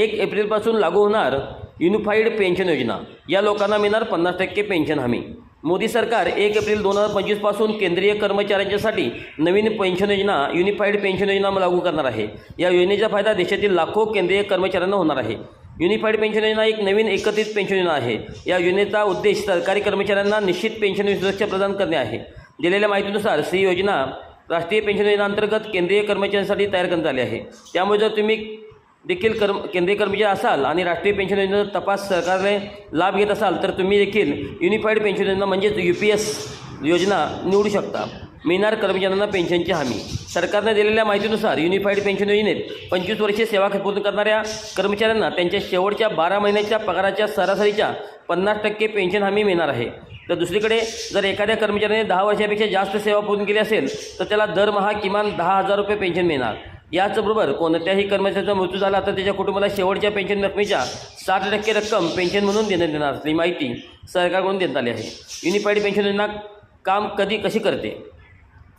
एक एप्रिलपासून लागू होणार युनिफाईड पेन्शन योजना. या लोकांना मिळणार पन्नास टक्के पेन्शन हमी. मोदी सरकार एक एप्रिल दोन हजार पंचवीसपासून केंद्रीय कर्मचाऱ्यांच्यासाठी नवीन पेन्शन योजना युनिफाईड पेन्शन योजना लागू करणार आहे. या योजनेचा फायदा देशातील लाखो केंद्रीय कर्मचाऱ्यांना होणार आहे. युनिफाईड पेन्शन योजना एक नवीन एकत्रित पेन्शन योजना आहे. या योजनेचा उद्देश सरकारी कर्मचाऱ्यांना निश्चित पेन्शन सुरक्षा प्रदान करणे आहे. दिलेल्या माहितीनुसार ही योजना राष्ट्रीय पेन्शन योजनेअंतर्गत केंद्रीय कर्मचाऱ्यांसाठी तयार करण्यात आली आहे. त्यामुळे जर तुम्ही देखील कर्म केंद्रीय कर्मचारी असाल आणि राष्ट्रीय पेन्शन योजनेचा तपास सरकारने लाभ घेत असाल तर तुम्ही देखील युनिफाईड पेन्शन योजना म्हणजेच यू पी एस योजना निवडू शकता. मिळणार कर्मचाऱ्यांना पेन्शनची हमी. सरकारने दिलेल्या माहितीनुसार युनिफाईड पेन्शन योजनेत पंचवीस वर्षे सेवा पूर्ण करणाऱ्या कर्मचाऱ्यांना त्यांच्या शेवटच्या बारा महिन्याच्या पगाराच्या सरासरीच्या पन्नास टक्के पेन्शन हमी मिळणार आहे. तर दुसरीकडे जर एखाद्या कर्मचाऱ्याने दहा वर्षापेक्षा जास्त सेवा पूर्ण केली असेल तर त्याला दरमहा किमान दहा हजार रुपये पेन्शन मिळणार. याचबरोबर कोणत्याही कर्मचाऱ्याचा मृत्यू झाला तर त्याच्या कुटुंबाला शेवटच्या पेन्शन रकमेच्या साठ टक्के रक्कम पेन्शन म्हणून देण्यात येणार असली माहिती सरकारकडून देण्यात आली आहे. युनिफाईड पेन्शन योजना काम कधी कशी करते?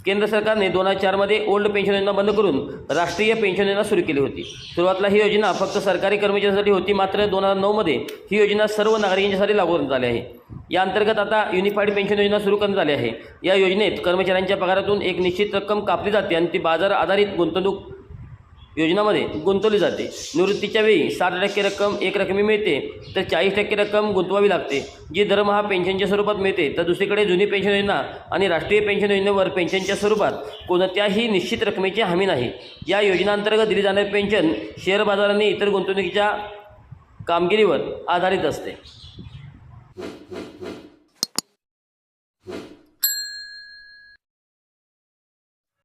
केंद्र सरकारने दोन हजार चारमध्ये ओल्ड पेन्शन योजना बंद करून राष्ट्रीय पेन्शन योजना सुरू केली होती. सुरुवातीला ही योजना फक्त सरकारी कर्मचाऱ्यांसाठी होती मात्र दोन हजार नऊमध्ये ही योजना सर्व नागरिकांच्यासाठी लागू करण्यात आली आहे. या अंतर्गत आता युनिफाईड पेन्शन योजना सुरू करण्यात आली आहे. या योजनेत कर्मचाऱ्यांच्या पगारातून एक निश्चित रक्कम कापली जाते आणि ती बाजार आधारित गुंतवणूक योजनामध्ये गुंतवली जाते. निवृत्तीच्या वेळी साठ टक्के रक्कम एक रकमी मिळते तर चाळीस टक्के रक्कम गुंतवावी लागते. जी दरमहा पेन्शनच्या स्वरूपात मिळते तर दुसरीकडे जुनी पेन्शन योजना आणि राष्ट्रीय पेन्शन योजनेवर पेन्शनच्या स्वरूपात कोणत्याही निश्चित रकमेची हमी नाही. या योजनांतर्गत दिली जाणारी पेन्शन शेअर बाजार आणि इतर गुंतवणुकीच्या कामगिरीवर आधारित असते.